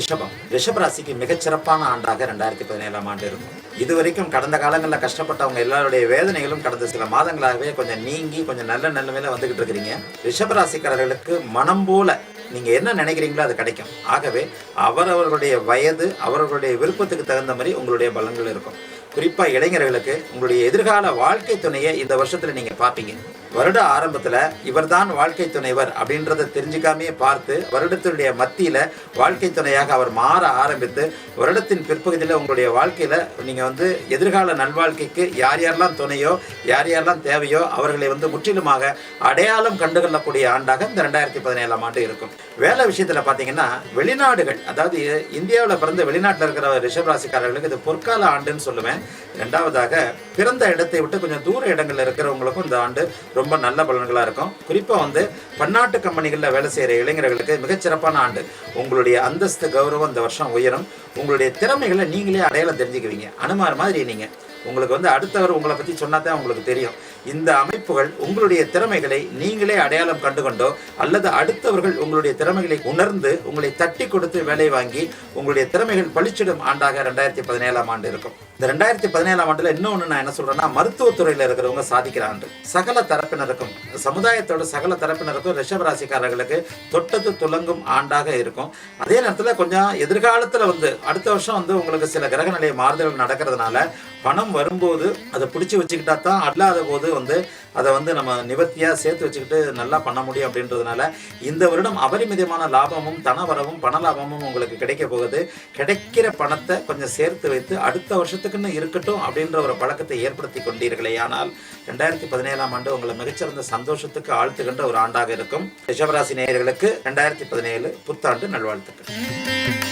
ரிஷபம். ரிஷபராசிக்கு மிகச்சிறப்பான ஆண்டாக ரெண்டாயிரத்தி பதினேழாம் ஆண்டு இருக்கும். இதுவரைக்கும் கடந்த காலங்களில் கஷ்டப்பட்டவங்க எல்லாருடைய வேதனைகளும் கடந்த சில மாதங்களாகவே கொஞ்சம் நீங்கி கொஞ்சம் நல்ல நிலைமையில வந்துகிட்டு இருக்கிறீங்க ரிஷபராசிக்காரர்களுக்கு மனம் போல நீங்க என்ன நினைக்கிறீங்களோ அது கிடைக்கும். ஆகவே அவரவர்களுடைய வயது அவரவர்களுடைய விருப்பத்துக்கு தகுந்த மாதிரி உங்களுடைய பலன்கள் இருக்கும். குறிப்பாக இளைஞர்களுக்கு உங்களுடைய எதிர்கால வாழ்க்கை துணையை இந்த வருஷத்தில் நீங்கள் பார்ப்பீங்க. வருட ஆரம்பத்தில் இவர்தான் வாழ்க்கை துணைவர் அப்படின்றத தெரிஞ்சுக்காமே பார்த்து வருடத்தினுடைய மத்தியில் வாழ்க்கை துணையாக அவர் மாற ஆரம்பித்து வருடத்தின் பிற்பகுதியில் உங்களுடைய வாழ்க்கையில் நீங்கள் வந்து எதிர்கால நல்வாழ்க்கைக்கு யார் யாரெல்லாம் துணையோ யார் யாரெல்லாம் தேவையோ அவர்களை வந்து முற்றிலுமாக அடையாளம் கண்டுகொள்ளக்கூடிய ஆண்டாக இந்த ரெண்டாயிரத்தி பதினேழாம் ஆண்டு இருக்கும். வேலை விஷயத்தில் பார்த்தீங்கன்னா வெளிநாடுகள் அதாவது இந்தியாவில் பிறந்த வெளிநாட்டில் இருக்கிற ரிஷபராசிக்காரர்களுக்கு இது பொற்கால ஆண்டுன்னு சொல்லுவேன். ரெண்டாவதாக பிறந்த இடத்தை விட்டு கொஞ்சம் தூர இடங்கள்ல இருக்கிறவங்களுக்கும் இந்த ஆண்டு ரொம்ப நல்ல பலன்களா இருக்கும். குறிப்பா வந்து பன்னாட்டு கம்பெனிகளில் வேலை செய்யற இளைஞர்களுக்கு மிகச்சிறப்பான ஆண்டு. உங்களுடைய அந்தஸ்து கௌரவம் இந்த வருஷம் உயரும். உங்களுடைய திறமைகளை நீங்களே அடையாளம் தெரிஞ்சுக்குவீங்க. அனுமார் மாதிரி நீங்க. உங்களுக்கு வந்து அடுத்தவர் உங்களை பற்றி சொன்னால் தான் உங்களுக்கு தெரியும். இந்த அமைப்புகள் உங்களுடைய திறமைகளை நீங்களே அடையாளம் கண்டுகொண்டோ அல்லது அடுத்தவர்கள் உங்களுடைய திறமைகளை உணர்ந்து உங்களை தட்டி கொடுத்து வேலை வாங்கி உங்களுடைய திறமைகள் பளிச்சிடும் ஆண்டாக ரெண்டாயிரத்தி பதினேழாம் ஆண்டு இருக்கும். இந்த ரெண்டாயிரத்தி பதினேழாம் ஆண்டுல இன்னொன்று நான் என்ன சொல்றேன்னா மருத்துவத்துறையில் இருக்கிறவங்க சாதிக்கிற ஆண்டு. சகல தரப்பினருக்கும் சமுதாயத்தோட சகல தரப்பினருக்கும் ரிஷபராசிக்காரர்களுக்கு தொட்டது துலங்கும் ஆண்டாக இருக்கும். அதே நேரத்தில் கொஞ்சம் எதிர்காலத்தில் வந்து அடுத்த வருஷம் வந்து உங்களுக்கு சில கிரக நிலை மாறுதல்கள் நடக்கிறதுனால பணம் வரும்போது அதை பிடிச்சி வச்சுக்கிட்டா தான் அல்லாத போது வந்து அதை வந்து நம்ம நிவர்த்தியாக சேர்த்து வச்சுக்கிட்டு நல்லா பண்ண முடியும் அப்படின்றதுனால இந்த வருடம் அபரிமிதமான லாபமும் தனவரவும் பண லாபமும் உங்களுக்கு கிடைக்க போகுது. கிடைக்கிற பணத்தை கொஞ்சம் சேர்த்து வைத்து அடுத்த வருஷத்துக்குன்னு இருக்கட்டும் அப்படின்ற ஒரு பழக்கத்தை ஏற்படுத்தி கொண்டீர்களே. ஆனால் ரெண்டாயிரத்தி பதினேழாம் ஆண்டு உங்களை மிகச்சிறந்த சந்தோஷத்துக்கு ஆழ்த்துகின்ற ஒரு ஆண்டாக இருக்கும். ரிஷபராசி நேயர்களுக்கு ரெண்டாயிரத்தி பதினேழு புத்தாண்டு நல்வாழ்த்துக்கள்.